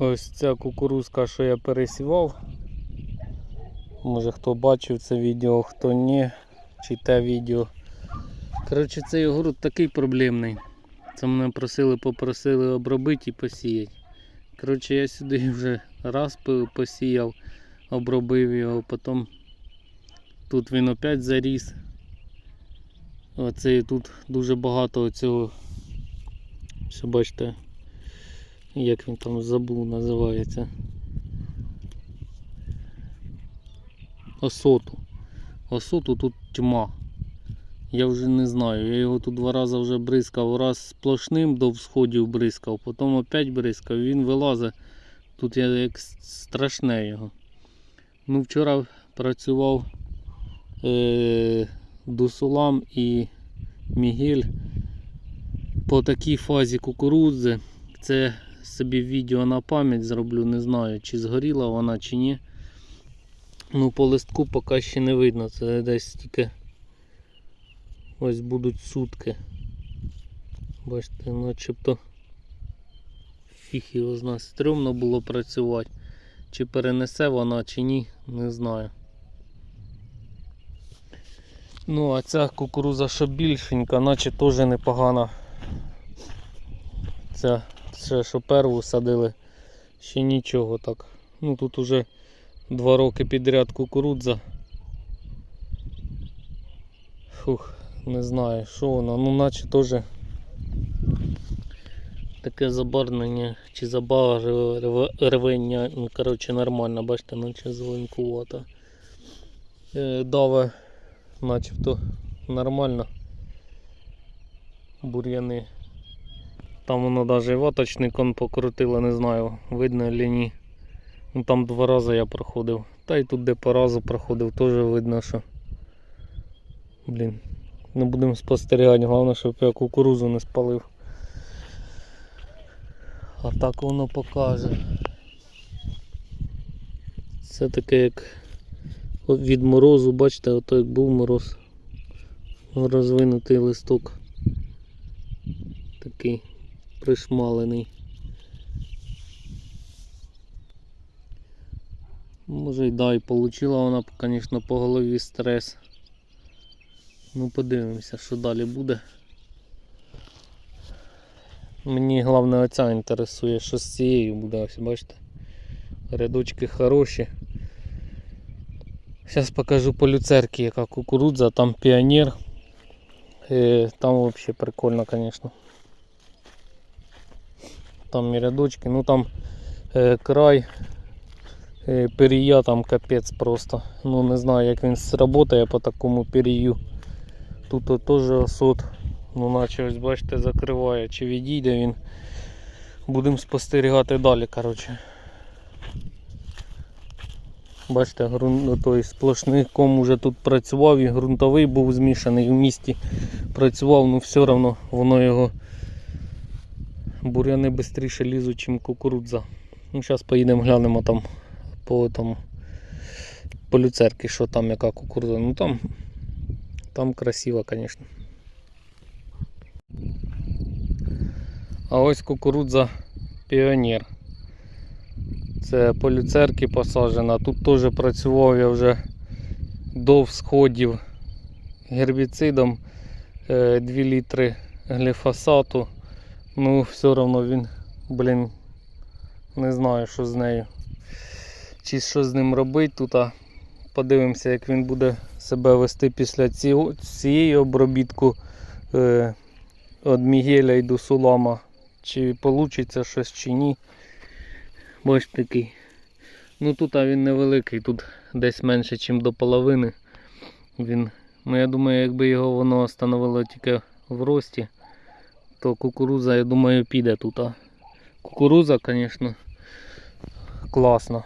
Ось ця кукурузка, що я пересівав. Може хто бачив це відео, хто ні, чи те відео. Коротше, цей огород такий проблемний. Це мене просили, попросили обробити і посіяти. Коротше, я сюди вже раз посіяв, обробив його, потім тут він опять заріс. Оце тут дуже багато цього. Все бачите, як він там забув називається. Осоту. Осоту тут тьма. Я вже не знаю. Я його тут два рази вже бризкав. Раз сплошним до всходів бризкав, потім опять бризкав, він вилазить. Тут я як страшне його. Ну, вчора працював е, Дусулам і Мігель по такій фазі кукурудзи. Це собі відео на пам'ять зроблю, не знаю, чи згоріла вона, чи ні. Ну, по листку поки ще не видно. Це десь тільки ось будуть сутки. Бачите, начебто фіг його знає. Стрьомно було працювати. Чи перенесе вона, чи ні, не знаю. Ну, а ця кукуруза що більшенька, наче теж непогана. Ця ще що перву садили, ще нічого так. Ну тут уже два роки підряд кукурудза. Фух, не знаю, що вона, ну наче теж таке забарвлення чи забарвлення, ну коротше нормально, бачите, наче зеленкувато. Е, даве начебто нормально. Бур'яни. Там воно навіть ваточником покрутило, не знаю, видно чи ні. Ну там два рази я проходив. Та й тут де по разу проходив, теж видно, що. Блін. Не будемо спостерігати, головне, щоб я кукурузу не спалив. А так воно покаже. Це таке як від морозу, бачите, ото як був мороз. Розвинутий листок. Такий пришмалений. Може й да, і получила вона, звісно, по голові стрес. Ну подивимося, що далі буде. Мені головне оця інтересує, що з цією буде, ось бачите. Рядочки хороші. Зараз покажу по люцерці, яка кукурудза, там піонер. Е, Там взагалі прикольно, звісно. Там і рядочки, ну там е, край е, перія там капець просто. Ну не знаю як він сработає по такому перію. Тут теж осот. Ну наче ось бачите закриває. Чи відійде він. Будемо спостерігати далі, коротше. Бачите, грунт, той сплошний ком уже тут працював і ґрунтовий був змішаний в місті. Працював, ну все одно воно його буряни швидше лізуть, ніж кукурудза. Ну, зараз поїдемо глянемо там по тому по що там яка кукурудза. Ну там, там красиво, звісно. А ось кукурудза піонер. Це по люцерки посаджена. Тут теж працював я вже до всходів гербіцидом е, 2 літри гліфосату. Ну, все одно він, блін, не знаю, що з нею. Чи що з ним робити тут. а Подивимося, як він буде себе вести після цієї обробітку е, від Мігеля і до Сулама. Чи вийде щось чи ні. Бач такий. Ну тут а він невеликий, тут десь менше, ніж до половини. Він, ну я думаю, якби його воно становило тільки в рості, то кукуруза, я думаю, піде тут. А кукуруза, звісно, класна.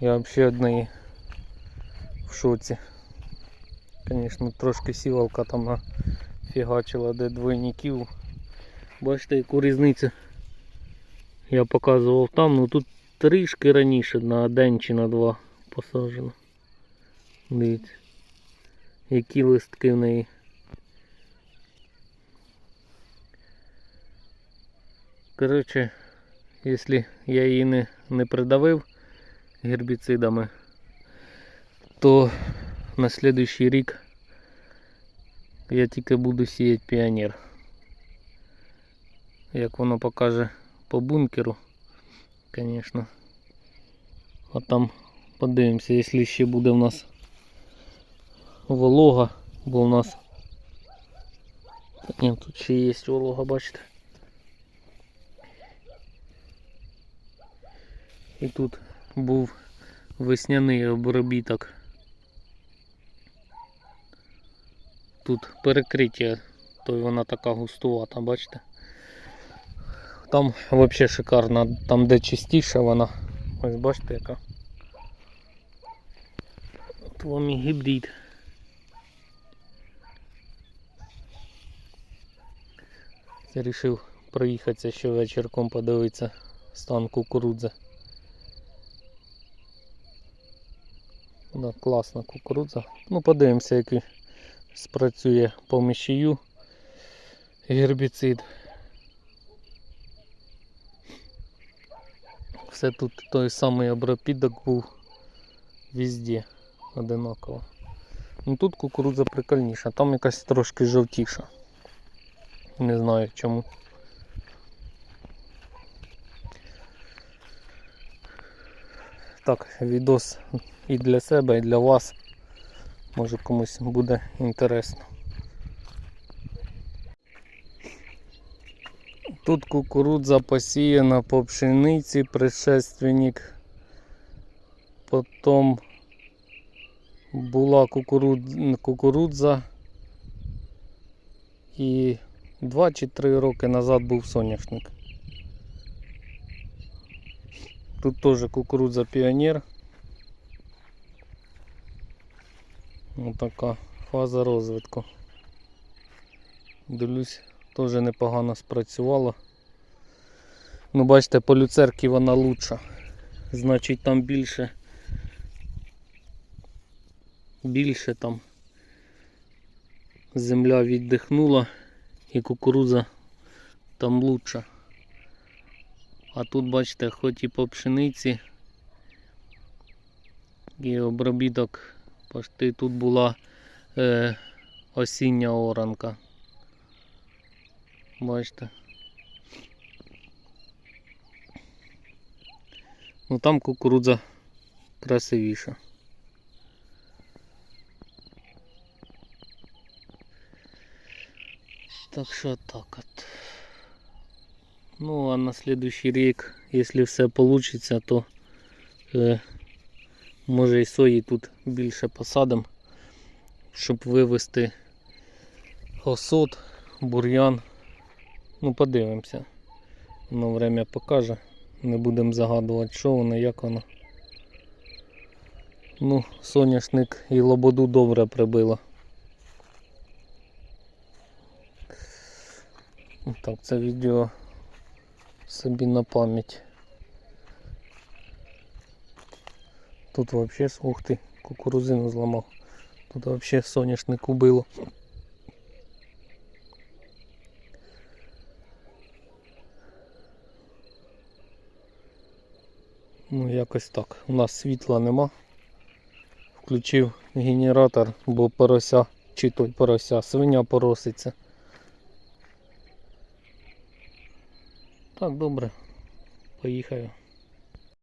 Я взагалі від неї в шоці. Звісно, трошки сівалка там нафігачила, де двойників. Бачите, яку різницю я показував там, ну тут трішки раніше на день чи на два посаджено. Дивіться, які листки в неї. Коротше, якщо я її не, не придавив гербіцидами, то на слідуючий рік я тільки буду сіяти піонер. Як воно покаже по бункеру, звісно. А там подивимося, якщо ще буде в нас волога, бо в нас ні, тут ще є волога, бачите. І тут був весняний обробіток. Тут перекриття, то вона така густувата, бачите? Там взагалі шикарно, там де чистіше вона. Ось бачите яка. От вам і гібрид. Я вирішив проїхатися ще вечірком подивитися стан кукурудзи. Да, класна кукурудза. Ну подивимося, який спрацює по мішію гербіцид. Все тут той самий обропідок був везде одинаково. Ну тут кукурудза прикольніша, там якась трошки жовтіша. Не знаю чому. Так, відос і для себе, і для вас. Може комусь буде інтересно. Тут кукурудза посіяна по пшениці, предшественник. Потім була кукурудза, і 2 чи 3 роки назад був соняшник. Тут теж кукурудза піонер. Ось така фаза розвитку. Дивлюсь, теж непогано спрацювала. Ну, бачите, по люцерці вона лучша. Значить там більше. Більше там земля віддихнула і кукурудза там лучша. А тут бачите, хоч і по пшениці і обробіток пошти тут була е, осіння оранка. Бачите. Ну там кукурудза красивіша. Так що так от. Ну а на следующий рік, якщо все вийде, то е, може і сої тут більше посадимо, щоб вивести осот, бур'ян. Ну подивимося. Воно время покаже. Не будемо загадувати, що воно, як воно. Ну, соняшник і лободу добре прибило. Так, це відео собі на пам'ять. Тут вообще, ух ти, кукурузину зламав. Тут вообще соняшник убило. Ну якось так. У нас світла нема. Включив генератор, бо порося, чи той порося, свиня пороситься. Так, добре. Поїхаю.